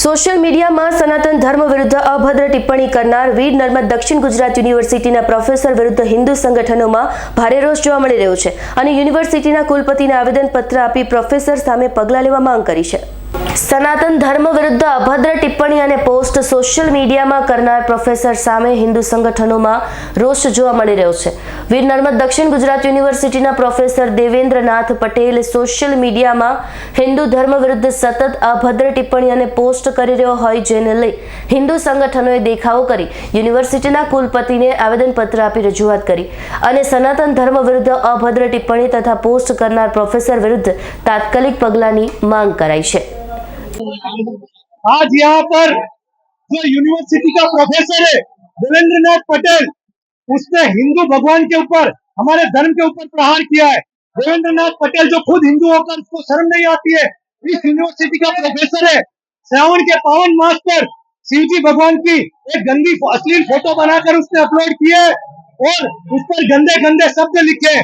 Social મીડિયામાં સનાતન ધર્મ વિરુદ્ધ અભદ્ર ટિપ્પણી કરનાર વીર નર્મદ દક્ષિણ ગુજરાત યુનિવર્સિટીના પ્રોફેસર વિરુદ્ધ હિન્દુ સંગઠનોમાં ભારે રોષ જોવા મળી રહ્યો છે અને યુનિવર્સિટીના કુલપતિને આવેદનપત્ર આપી પ્રોફેસર સામે પગલાં લેવા માંગ કરી છે. સનાતન ધર્મ વિરુદ્ધ અભદ્ર ટિપ્પણી અને પોસ્ટ સોશિયલ મીડિયામાં કરનાર પ્રોફેસર સામે હિન્દુ સંગઠનોમાં રોષ જોવા મળી રહ્યો છે. વીર નર્મદ દક્ષિણ ગુજરાત યુનિવર્સિટીના પ્રોફેસર દેવેન્દ્રનાથ પટેલ સોશિયલ મીડિયામાં હિન્દુ ધર્મ વિરુદ્ધ સતત અભદ્ર ટિપ્પણી અને પોસ્ટ કરી રહ્યો હોય જેને લઈ હિન્દુ સંગઠનોએ દેખાવો કરી યુનિવર્સિટીના કુલપતિને આવેદનપત્ર આપી રજૂઆત કરી અને સનાતન ધર્મ વિરુદ્ધ અભદ્ર ટિપ્પણી તથા પોસ્ટ કરનાર પ્રોફેસર વિરુદ્ધ તાત્કાલિક પગલાંની માંગ કરાઈ છે. आज यहाँ पर जो यूनिवर्सिटी का प्रोफेसर है देवेंद्र नाथ पटेल उसने हिंदू भगवान के ऊपर, हमारे धर्म के ऊपर प्रहार किया है। देवेंद्र नाथ पटेल जो खुद हिंदू होकर उसको शर्म नहीं आती है, इस यूनिवर्सिटी का प्रोफेसर है। श्रावण के पावन मास पर शिव जी भगवान की एक गंदी, अश्लील फ़ोटो बनाकर उसने अपलोड की है और उस पर गंदे गंदे शब्द लिखे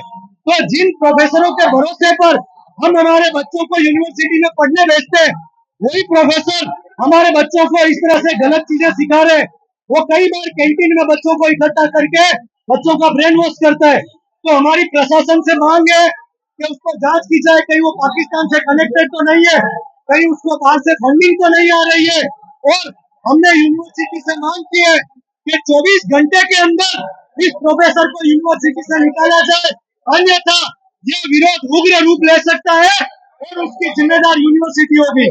तो जिन प्रोफेसरों के भरोसे पर हम हमारे बच्चों को यूनिवर्सिटी में पढ़ने भेजते हैं वही प्रोफेसर हमारे बच्चों को इस तरह से गलत चीज़ें सिखा रहे वो कई बार कैंटीन में बच्चों को इकट्ठा करके बच्चों का ब्रेन वॉश करता है। तो हमारी प्रशासन से मांग है कि उसको जाँच की जाए, कहीं वो पाकिस्तान से कनेक्टेड तो नहीं है, कहीं उसको बाहर से फंडिंग तो नहीं आ रही है। और हमने यूनिवर्सिटी से मांग की है कि 24 घंटे के अंदर इस प्रोफेसर को यूनिवर्सिटी से निकाला जाए। अन्यथा ये विरोध उग्र रूप ले सकता है और उसकी जिम्मेदार यूनिवर्सिटी होगी।